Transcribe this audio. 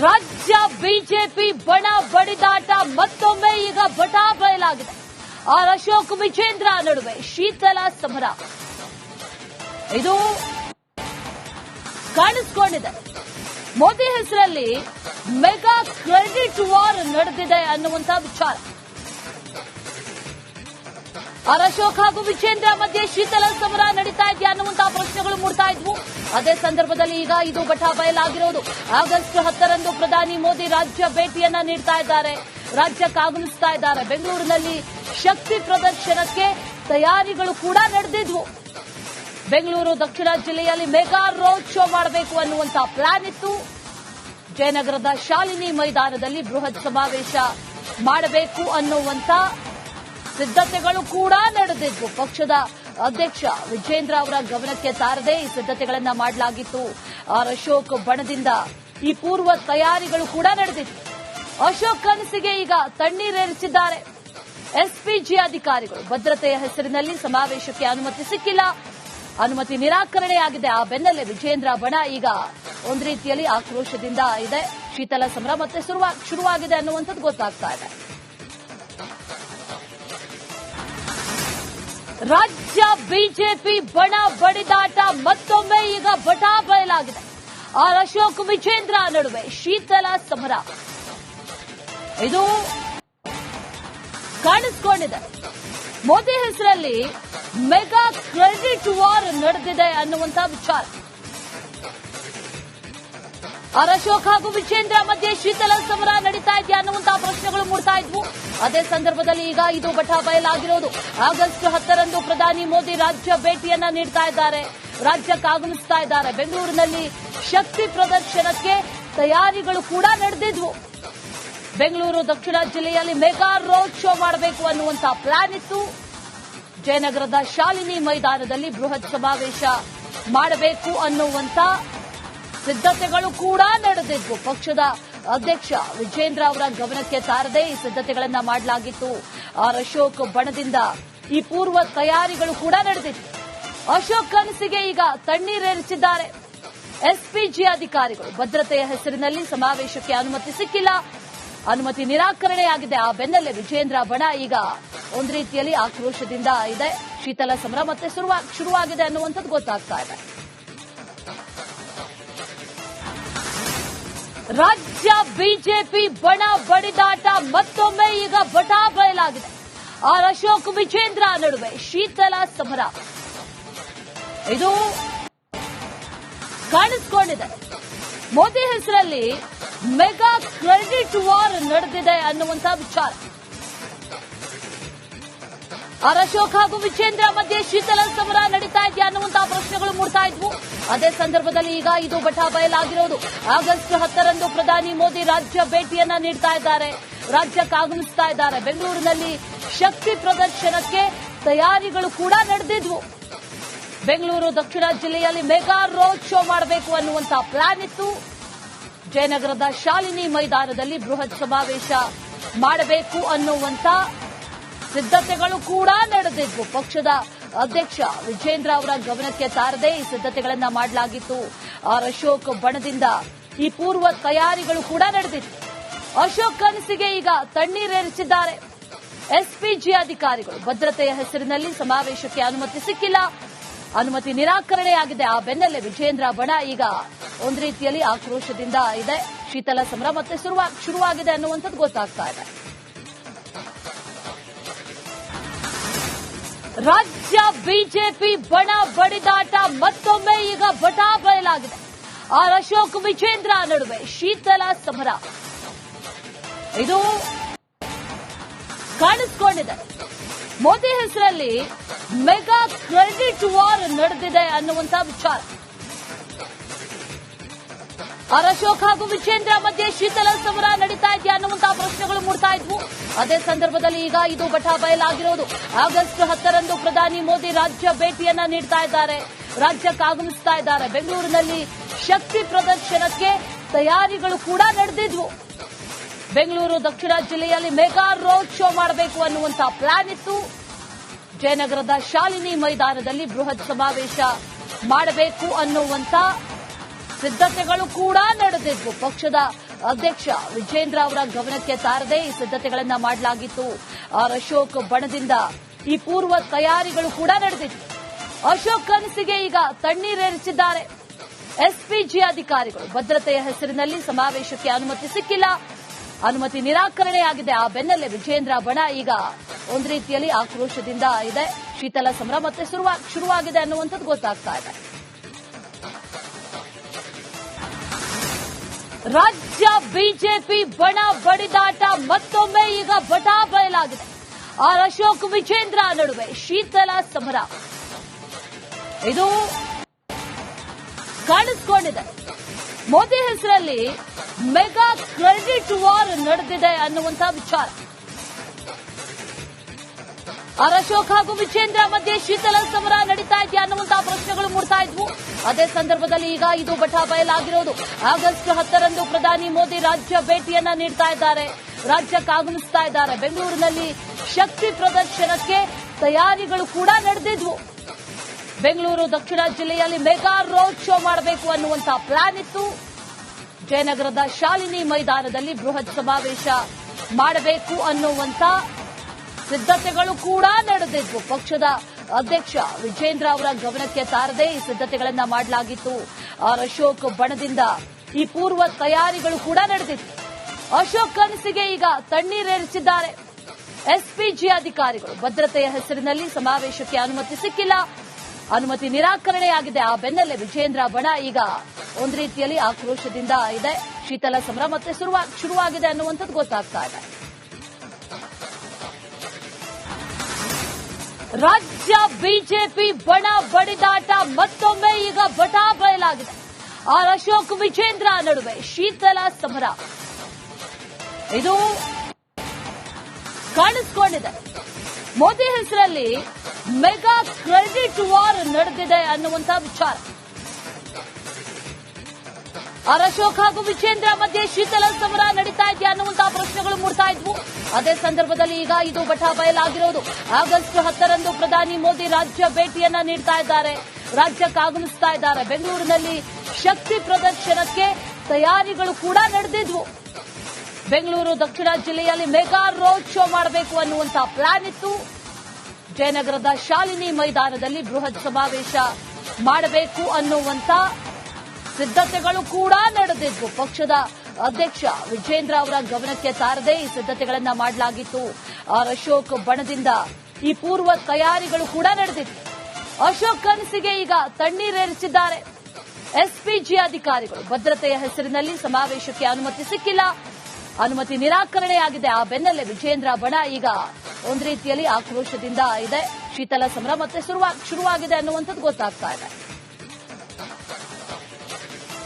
ರಾಜ್ಯ ಬಿಜೆಪಿ ಬಣ ಬಡಿದಾಟ ಮತ್ತೊಮ್ಮೆ ಈಗ ಬಟಾ ಬಯಲಾಗಿದೆ. ಆರ್ ಅಶೋಕ್ ವಿಜೇಂದ್ರ ನಡುವೆ ಶೀತಲ ಸಮರ. ಇದು ಕಾಣಿಸಿಕೊಂಡಿದೆ. ಮೋದಿ ಹೆಸರಲ್ಲಿ ಮೆಗಾ ಕ್ರೆಡಿಟ್ ವಾರ್ ನಡೆದಿದೆ ಅನ್ನುವಂತಹ ವಿಚಾರ. ಅಶೋಕ್ ಹಾಗೂ ವಿಜೇಂದ್ರ ಮಧ್ಯೆ ಶೀತಲ ಸಮರ ನಡೀತಾ ಇದೆಯಾ ಅನ್ನುವಂತಹ ಪ್ರಶ್ನೆಗಳು ಮೂಡ್ತಾ ಇದ್ವು. ಅದೇ ಸಂದರ್ಭದಲ್ಲಿ ಈಗ ಇದು ಬಟಾ ಬಯಲಾಗಿರೋದು ಆಗಸ್ಟ್ ಹತ್ತರಂದು ಪ್ರಧಾನಿ ಮೋದಿ ರಾಜ್ಯ ಭೇಟಿಯನ್ನ ನೀಡ್ತಾ ಇದ್ದಾರೆ. ರಾಜ್ಯಕ್ಕೆ ಆಗಮಿಸ್ತಾ ಇದ್ದಾರೆ. ಬೆಂಗಳೂರಿನಲ್ಲಿ ಶಕ್ತಿ ಪ್ರದರ್ಶನಕ್ಕೆ ತಯಾರಿಗಳು ಕೂಡ ನಡೆದಿದ್ವು. ಬೆಂಗಳೂರು ದಕ್ಷಿಣ ಜಿಲ್ಲೆಯಲ್ಲಿ ಮೆಗಾ ರೋಡ್ ಶೋ ಮಾಡಬೇಕು ಅನ್ನುವಂತಹ ಪ್ಲಾನ್ ಇತ್ತು. ಜಯನಗರದ ಶಾಲಿನಿ ಮೈದಾನದಲ್ಲಿ ಬೃಹತ್ ಸಮಾವೇಶ ಮಾಡಬೇಕು ಅನ್ನುವಂತ ಸಿದ್ಧತೆಗಳು ಕೂಡ ನಡೆದಿದ್ವು. ಪಕ್ಷದ ಅಧ್ಯಕ್ಷ ವಿಜೇಂದ್ರ ಅವರ ಗಮನಕ್ಕೆ ತಾರದೆ ಈ ಸಿದ್ಧತೆಗಳನ್ನ ಮಾಡಲಾಗಿತ್ತು. ಆರ್ ಅಶೋಕ್ ಬಣದಿಂದ ಈ ಪೂರ್ವ ತಯಾರಿಗಳು ಕೂಡ ನಡೆದಿತ್ತು ಅಶೋಕ್ ಕನಸಿಗೆ ಈಗ ತಣ್ಣೀರೇರಿಸಿದ್ದಾರೆ. ಎಸ್ಪಿಜಿ ಅಧಿಕಾರಿಗಳು. ಭದ್ರತೆಯ ಹೆಸರಿನಲ್ಲಿ ಸಮಾವೇಶಕ್ಕೆ ಅನುಮತಿ ಸಿಕ್ಕಿಲ್ಲ. ಅನುಮತಿ ನಿರಾಕರಣೆಯಾಗಿದೆ. ಆ ಬೆನ್ನಲ್ಲೇ ವಿಜೇಂದ್ರ ಬಣ ಈಗ ಒಂದು ರೀತಿಯಲ್ಲಿ ಆಕ್ರೋಶದಿಂದ ಇದೆ. ಶೀತಲ ಶುರುವಾ- ಶುರುವಾಗಿದೆ ಅನ್ನುವಂಥದ್ದು ಗೊತ್ತಾಗ್ತಾ ಇದೆ. ರಾಜ್ಯ ಬಿಜೆಪಿ ಬಣ ಬಡಿದಾಟ ಮತ್ತೊಮ್ಮೆ ಈಗ ಬಟಾ ಬಯಲಾಗಿದೆ. ಆರ್ ಅಶೋಕ್ ವಿಜೇಂದ್ರ ನಡುವೆ ಶೀತಲ ಸಮರ. ಇದು ಕಾಣಿಸಿಕೊಂಡಿದೆ. ಮೋದಿ ಹೆಸರಲ್ಲಿ ಮೆಗಾ ಕ್ರೆಡಿಟ್ ವಾರ್ ನಡೆದಿದೆ ಅನ್ನುವಂತ ವಿಚಾರ. ಆರ್ ಅಶೋಕ್ ಹಾಗೂ ವಿಜೇಂದ್ರ ಮಧ್ಯೆ ಶೀತಲ ಸಮರ ನಡೀತಾ ಅದೇ ಸಂದರ್ಭದಲ್ಲಿ ಈಗ ಇದು ಬಟಾ ಬಯಲಾಗಿರೋದು. ಆಗಸ್ಟ್ ಹತ್ತರಂದು ಪ್ರಧಾನಿ ಮೋದಿ ರಾಜ್ಯ ಭೇಟಿಯನ್ನ ನೀಡ್ತಾ ಇದ್ದಾರೆ. ರಾಜ್ಯಕ್ಕೆ ಆಗಮಿಸ್ತಾ ಇದ್ದಾರೆ. ಬೆಂಗಳೂರಿನಲ್ಲಿ ಶಕ್ತಿ ಪ್ರದರ್ಶನಕ್ಕೆ ತಯಾರಿಗಳು ಕೂಡ ನಡೆದಿದ್ವು. ಬೆಂಗಳೂರು ದಕ್ಷಿಣ ಜಿಲ್ಲೆಯಲ್ಲಿ ಮೆಗಾ ರೋಡ್ ಶೋ ಮಾಡಬೇಕು ಅನ್ನುವಂತಹ ಪ್ಲಾನ್ ಇತ್ತು. ಜಯನಗರದ ಶಾಲಿನಿ ಮೈದಾನದಲ್ಲಿ ಬೃಹತ್ ಸಮಾವೇಶ ಮಾಡಬೇಕು ಅನ್ನುವಂತ ಸಿದ್ಧತೆಗಳು ಕೂಡ ನಡೆದಿದ್ವು. ಪಕ್ಷದ ಅಧ್ಯಕ್ಷ ವಿಜೇಂದ್ರ ಅವರ ಗಮನಕ್ಕೆ ತಾರದೆ ಈ ಸಿದ್ಧತೆಗಳನ್ನ ಮಾಡಲಾಗಿತ್ತು. ಆರ್ ಅಶೋಕ್ ಬಣದಿಂದ ಈ ಪೂರ್ವ ತಯಾರಿಗಳು ಕೂಡ ನಡೆದಿತ್ತು ಅಶೋಕ್ ಕನಸಿಗೆ ಈಗ ತಣ್ಣೀರೇರಿಸಿದ್ದಾರೆ. ಎಸ್ಪಿಜಿ ಅಧಿಕಾರಿಗಳು ಭದ್ರತೆಯ ಹೆಸರಿನಲ್ಲಿ ಸಮಾವೇಶಕ್ಕೆ ಅನುಮತಿ ಸಿಕ್ಕಿಲ್ಲ. ಅನುಮತಿ ನಿರಾಕರಣೆಯಾಗಿದೆ. ಆ ಬೆನ್ನಲ್ಲೇ ವಿಜೇಂದ್ರ ಬಣ ಈಗ ಒಂದು ರೀತಿಯಲ್ಲಿ ಆಕ್ರೋಶದಿಂದ ಇದೆ. ಶೀತಲ ಸಮರ ಮತ್ತೆ ಶುರುವಾ- ಶುರುವಾಗಿದೆ ಅನ್ನುವಂಥದ್ದು ಗೊತ್ತಾಗ್ತಾ ಇದೆ. ರಾಜ್ಯ ಬಿಜೆಪಿ ಬಣ ಬಡಿದಾಟ ಮತ್ತೊಮ್ಮೆ ಈಗ ಬಟಾ ಬಯಲಾಗಿದೆ. ಆರ್ ಅಶೋಕ್ ವಿಜೇಂದ್ರ ನಡುವೆ ಶೀತಲ ಸಮರ. ಇದು ಕಾಣಿಸಿಕೊಂಡಿದೆ. ಮೋದಿ ಹೆಸರಲ್ಲಿ ಮೆಗಾ ಕ್ರೆಡಿಟ್ ವಾರ್ ನಡೆದಿದೆ ಅನ್ನುವಂತ ವಿಚಾರ. ಅಶೋಕ್ ಹಾಗೂ ವಿಜೇಂದ್ರ ಮಧ್ಯೆ ಶೀತಲ ಸಮರ ನಡೀತಾ ಇದೆಯಾ ಅನ್ನುವಂತಹ ಪ್ರಶ್ನೆಗಳು ಮೂಡ್ತಾ ಇದ್ವು. ಅದೇ ಸಂದರ್ಭದಲ್ಲಿ ಈಗ ಇದು ಬಟಾ ಬಯಲಾಗಿರೋದು ಆಗಸ್ಟ್ ಹತ್ತರಂದು ಪ್ರಧಾನಿ ಮೋದಿ ರಾಜ್ಯ ಭೇಟಿಯನ್ನ ನೀಡ್ತಾ ಇದ್ದಾರೆ. ರಾಜ್ಯಕ್ಕೆ ಆಗಮಿಸ್ತಾ ಇದ್ದಾರೆ. ಬೆಂಗಳೂರಿನಲ್ಲಿ ಶಕ್ತಿ ಪ್ರದರ್ಶನಕ್ಕೆ ತಯಾರಿಗಳು ಕೂಡ ನಡೆದಿದ್ವು. ಬೆಂಗಳೂರು ದಕ್ಷಿಣ ಜಿಲ್ಲೆಯಲ್ಲಿ ಮೆಗಾ ರೋಡ್ ಶೋ ಮಾಡಬೇಕು ಅನ್ನುವಂತಹ ಪ್ಲಾನ್ ಇತ್ತು. ಜಯನಗರದ ಶಾಲಿನಿ ಮೈದಾನದಲ್ಲಿ ಬೃಹತ್ ಸಮಾವೇಶ ಮಾಡಬೇಕು ಅನ್ನುವಂತ ಸಿದ್ಧತೆಗಳು ಕೂಡ ನಡೆದಿದ್ವು. ಪಕ್ಷದ ಅಧ್ಯಕ್ಷ ವಿಜೇಂದ್ರ ಅವರ ಗಮನಕ್ಕೆ ತಾರದೆ ಈ ಸಿದ್ಧತೆಗಳನ್ನ ಮಾಡಲಾಗಿತ್ತು. ಆರ್ ಅಶೋಕ್ ಬಣದಿಂದ ಈ ಪೂರ್ವ ತಯಾರಿಗಳು ಕೂಡ ನಡೆದಿತ್ತು. ಅಶೋಕ್ ಕನಸಿಗೆ ಈಗ ತಣ್ಣೀರೇರಿಸಿದ್ದಾರೆ ಎಸ್ಪಿಜಿ ಅಧಿಕಾರಿಗಳು ಭದ್ರತೆಯ ಹೆಸರಿನಲ್ಲಿ ಸಮಾವೇಶಕ್ಕೆ ಅನುಮತಿ ಸಿಕ್ಕಿಲ್ಲ. ಅನುಮತಿ ನಿರಾಕರಣೆಯಾಗಿದೆ ಆ ಬೆನ್ನಲ್ಲೇ ವಿಜೇಂದ್ರ ಬಣ ಈಗ ಒಂದು ರೀತಿಯಲ್ಲಿ ಆಕ್ರೋಶದಿಂದ ಇದೆ. ಶೀತಲ ಸಮರ ಮತ್ತೆ ಶುರುವಾ- ಶುರುವಾಗಿದೆ ಅನ್ನುವಂಥದ್ದು ಗೊತ್ತಾಗ್ತಾ ಇದೆ. ರಾಜ್ಯ ಬಿಜೆಪಿ ಬಣ ಬಡಿದಾಟ ಮತ್ತೊಮ್ಮೆ ಈಗ ಬಟಾ ಬಯಲಾಗಿದೆ. ಆರ್ ಅಶೋಕ್ ವಿಜೇಂದ್ರ ನಡುವೆ ಶೀತಲ ಸಮರ. ಇದು ಕಾಣಿಸ್ಕೊಂಡಿದೆ. ಮೋದಿ ಹೆಸರಲ್ಲಿ ಮೆಗಾ ಕ್ರೆಡಿಟ್ ವಾರ್ ನಡೆದಿದೆ ಅನ್ನುವಂತಹ ವಿಚಾರ. ಅಶೋಕ್ ಹಾಗೂ ವಿಜೇಂದ್ರ ಮಧ್ಯೆ ಶೀತಲ ಸಮರ ನಡೀತಾ ಇದೆಯಾ ಅನ್ನುವಂತಹ ಪ್ರಶ್ನೆಗಳು ಮೂಡ್ತಾ ಇದ್ವು. ಅದೇ ಸಂದರ್ಭದಲ್ಲಿ ಈಗ ಇದು ಬಟಾ ಬಯಲಾಗಿರೋದು. ಆಗಸ್ಟ್ ಹತ್ತರಂದು ಪ್ರಧಾನಿ ಮೋದಿ ರಾಜ್ಯ ಭೇಟಿಯನ್ನ ನೀಡ್ತಾ ಇದ್ದಾರೆ. ರಾಜ್ಯಕ್ಕೆ ಆಗಮಿಸ್ತಾ ಇದ್ದಾರೆ. ಬೆಂಗಳೂರಿನಲ್ಲಿ ಶಕ್ತಿ ಪ್ರದರ್ಶನಕ್ಕೆ ತಯಾರಿಗಳು ಕೂಡ ನಡೆದಿದ್ವು. ಬೆಂಗಳೂರು ದಕ್ಷಿಣ ಜಿಲ್ಲೆಯಲ್ಲಿ ಮೆಗಾ ರೋಡ್ ಶೋ ಮಾಡಬೇಕು ಅನ್ನುವಂತಹ ಪ್ಲಾನ್ ಇತ್ತು. ಜಯನಗರದ ಶಾಲಿನಿ ಮೈದಾನದಲ್ಲಿ ಬೃಹತ್ ಸಮಾವೇಶ ಮಾಡಬೇಕು ಅನ್ನುವಂತ ಸಿದ್ಧತೆಗಳು ಕೂಡ ನಡೆದಿದ್ವು. ಪಕ್ಷದ ಅಧ್ಯಕ್ಷ ವಿಜೇಂದ್ರ ಅವರ ಗಮನಕ್ಕೆ ತಾರದೆ ಈ ಸಿದ್ಧತೆಗಳನ್ನ ಮಾಡಲಾಗಿತ್ತು. ಅಶೋಕ್ ಬಣದಿಂದ ಈ ಪೂರ್ವ ತಯಾರಿಗಳು ಕೂಡ ನಡೆದಿತ್ತು ಅಶೋಕ್ ಕನಸಿಗೆ ಈಗ ತಣ್ಣೀರೇರಿಸಿದ್ದಾರೆ ಎಸ್ಪಿಜಿ ಅಧಿಕಾರಿಗಳು ಭದ್ರತೆಯ ಹೆಸರಿನಲ್ಲಿ ಸಮಾವೇಶಕ್ಕೆ ಅನುಮತಿ ಸಿಕ್ಕಿಲ್ಲ. ಅನುಮತಿ ನಿರಾಕರಣೆಯಾಗಿದೆ ಆ ಬೆನ್ನಲ್ಲೇ ವಿಜೇಂದ್ರ ಬಣ ಈಗ ಒಂದು ರೀತಿಯಲ್ಲಿ ಆಕ್ರೋಶದಿಂದ ಇದೆ. ಶೀತಲ ಸಮರ ಮತ್ತೆ ಶುರುವಾ- ಶುರುವಾಗಿದೆ ಅನ್ನುವಂಥದ್ದು ಗೊತ್ತಾಗ್ತಾ ಇದೆ. ರಾಜ್ಯ ಬಿಜೆಪಿ ಬಣ ಬಡಿದಾಟ ಮತ್ತೊಮ್ಮೆ ಈಗ ಬಟಾ ಬಯಲಾಗಿದೆ. ಆರ್ ಅಶೋಕ್ ವಿಜೇಂದ್ರ ನಡುವೆ ಶೀತಲ ಸಮರ. ಇದು ಕಾಣಿಸ್ಕೊಂಡಿದೆ. ಮೋದಿ ಹೆಸರಲ್ಲಿ ಮೆಗಾ ಕ್ರೆಡಿಟ್ ವಾರ್ ನಡೆದಿದೆ ಅನ್ನುವಂತಹ ವಿಚಾರ. ಆರ್ ಅಶೋಕ್ ಹಾಗೂ ವಿಜೇಂದ್ರ ಮಧ್ಯೆ ಶೀತಲ ಸಮರ ನಡೀತಾ ಇದೆ ಇದ್ವು ಅದೇ ಸಂದರ್ಭದಲ್ಲಿ ಈಗ ಇದು ಬಟಾ ಬಯಲಾಗಿರೋದು. ಆಗಸ್ಟ್ ಹತ್ತರಂದು ಪ್ರಧಾನಿ ಮೋದಿ ರಾಜ್ಯ ಭೇಟಿಯನ್ನ ನೀಡ್ತಾ ಇದ್ದಾರೆ. ರಾಜ್ಯಕ್ಕೆ ಆಗಮಿಸ್ತಾ ಇದ್ದಾರೆ. ಬೆಂಗಳೂರಿನಲ್ಲಿ ಶಕ್ತಿ ಪ್ರದರ್ಶನಕ್ಕೆ ತಯಾರಿಗಳು ಕೂಡ ನಡೆದಿದ್ವು. ಬೆಂಗಳೂರು ದಕ್ಷಿಣ ಜಿಲ್ಲೆಯಲ್ಲಿ ಮೆಗಾ ರೋಡ್ ಶೋ ಮಾಡಬೇಕು ಅನ್ನುವಂತಹ ಪ್ಲಾನ್ ಇತ್ತು. ಜಯನಗರದ ಶಾಲಿನಿ ಮೈದಾನದಲ್ಲಿ ಬೃಹತ್ ಸಮಾವೇಶ ಮಾಡಬೇಕು ಅನ್ನುವಂತ ಸಿದ್ಧತೆಗಳು ಕೂಡ ನಡೆದಿದ್ವು. ಪಕ್ಷದ ಅಧ್ಯಕ್ಷ ವಿಜೇಂದ್ರ ಅವರ ಗಮನಕ್ಕೆ ತಾರದೆ ಈ ಸಿದ್ಧತೆಗಳನ್ನ ಮಾಡಲಾಗಿತ್ತು. ಆರ್ ಅಶೋಕ್ ಬಣದಿಂದ ಈ ಪೂರ್ವ ತಯಾರಿಗಳು ಕೂಡ ನಡೆದಿತ್ತು. ಅಶೋಕ್ ಕನಸಿಗೆ ಈಗ ತಣ್ಣೀರೇರಿಸಿದ್ದಾರೆ ಎಸ್ಪಿಜಿ ಅಧಿಕಾರಿಗಳು ಭದ್ರತೆಯ ಹೆಸರಿನಲ್ಲಿ ಸಮಾವೇಶಕ್ಕೆ ಅನುಮತಿ ಸಿಕ್ಕಿಲ್ಲ. ಅನುಮತಿ ನಿರಾಕರಣೆಯಾಗಿದೆ. ಆ ಬೆನ್ನಲ್ಲೇ ವಿಜೇಂದ್ರ ಬಣ ಈಗ ಒಂದು ರೀತಿಯಲ್ಲಿ ಆಕ್ರೋಶದಿಂದ ಇದೆ. ಶೀತಲ ಸಮರ ಮತ್ತೆ ಶುರುವಾ- ಶುರುವಾಗಿದೆ ಅನ್ನುವಂಥದ್ದು ಗೊತ್ತಾಗ್ತಾ ಇದೆ. ರಾಜ್ಯ ಬಿಜೆಪಿ ಬಣ ಬಡಿದಾಟ ಮತ್ತೊಮ್ಮೆ ಈಗ ಬಟಾ ಬಯಲಾಗಿದೆ. ಆರ್ ಅಶೋಕ್ ವಿಜೇಂದ್ರ ನಡುವೆ ಶೀತಲ ಸಮರ. ಇದು ಕಾಣಿಸಿಕೊಂಡಿದೆ. ಮೋದಿ ಹೆಸರಲ್ಲಿ ಮೆಗಾ ಕ್ರೆಡಿಟ್ ವಾರ್ ನಡೆದಿದೆ ಅನ್ನುವಂತಹ ವಿಚಾರ. ಆರ್ ಅಶೋಕ್ ಹಾಗೂ ವಿಜೇಂದ್ರ ಮಧ್ಯೆ ಶೀತಲ ಸಮರ ನಡೀತಾ ಇದೆ ಅನ್ನುವಂತಹ ಪ್ರಶ್ನೆಗಳು ಮೂಡ್ತಾ ಇದ್ವು. ಅದೇ ಸಂದರ್ಭದಲ್ಲಿ ಈಗ ಇದು ಬಟಾ ಬಯಲಾಗಿರೋದು. ಆಗಸ್ಟ್ ಹತ್ತರಂದು ಪ್ರಧಾನಿ ಮೋದಿ ರಾಜ್ಯ ಭೇಟಿಯನ್ನ ನೀಡ್ತಾ ಇದ್ದಾರೆ. ರಾಜ್ಯಕ್ಕೆ ಆಗಮಿಸ್ತಾ ಇದ್ದಾರೆ. ಬೆಂಗಳೂರಿನಲ್ಲಿ ಶಕ್ತಿ ಪ್ರದರ್ಶನಕ್ಕೆ ತಯಾರಿಗಳು ಕೂಡ ನಡೆದಿದ್ವು. ಬೆಂಗಳೂರು ದಕ್ಷಿಣ ಜಿಲ್ಲೆಯಲ್ಲಿ ಮೆಗಾ ರೋಡ್ ಶೋ ಮಾಡಬೇಕು ಅನ್ನುವಂತಹ ಪ್ಲಾನ್ ಇತ್ತು. ಜಯನಗರದ ಶಾಲಿನಿ ಮೈದಾನದಲ್ಲಿ ಬೃಹತ್ ಸಮಾವೇಶ ಮಾಡಬೇಕು ಅನ್ನುವಂತ ಸಿದ್ಧತೆಗಳು ಕೂಡ ನಡೆದಿದ್ವು ಪಕ್ಷದ ಅಧ್ಯಕ್ಷ ವಿಜೇಂದ್ರ ಅವರ ಗಮನಕ್ಕೆ ತಾರದೆ ಈ ಸಿದ್ಧತೆಗಳನ್ನ ಮಾಡಲಾಗಿತ್ತು. ಆರ್ ಅಶೋಕ್ ಬಣದಿಂದ ಈ ಪೂರ್ವ ತಯಾರಿಗಳು ಕೂಡ ನಡೆದಿತ್ತು ಅಶೋಕ್ ಕನಸಿಗೆ ಈಗ ತಣ್ಣೀರೇರಿಸಿದ್ದಾರೆ. ಎಸ್ಪಿಜಿ ಅಧಿಕಾರಿಗಳು. ಭದ್ರತೆಯ ಹೆಸರಿನಲ್ಲಿ ಸಮಾವೇಶಕ್ಕೆ ಅನುಮತಿ ಸಿಕ್ಕಿಲ್ಲ. ಅನುಮತಿ ನಿರಾಕರಣೆಯಾಗಿದೆ. ಆ ಬೆನ್ನಲ್ಲೇ ವಿಜೇಂದ್ರ ಬಣ ಈಗ ಒಂದು ರೀತಿಯಲ್ಲಿ ಆಕ್ರೋಶದಿಂದ ಇದೆ. ಶೀತಲ ಶುರುವಾ- ಶುರುವಾಗಿದೆ ಅನ್ನುವಂಥದ್ದು ಗೊತ್ತಾಗ್ತಾ ಇದೆ.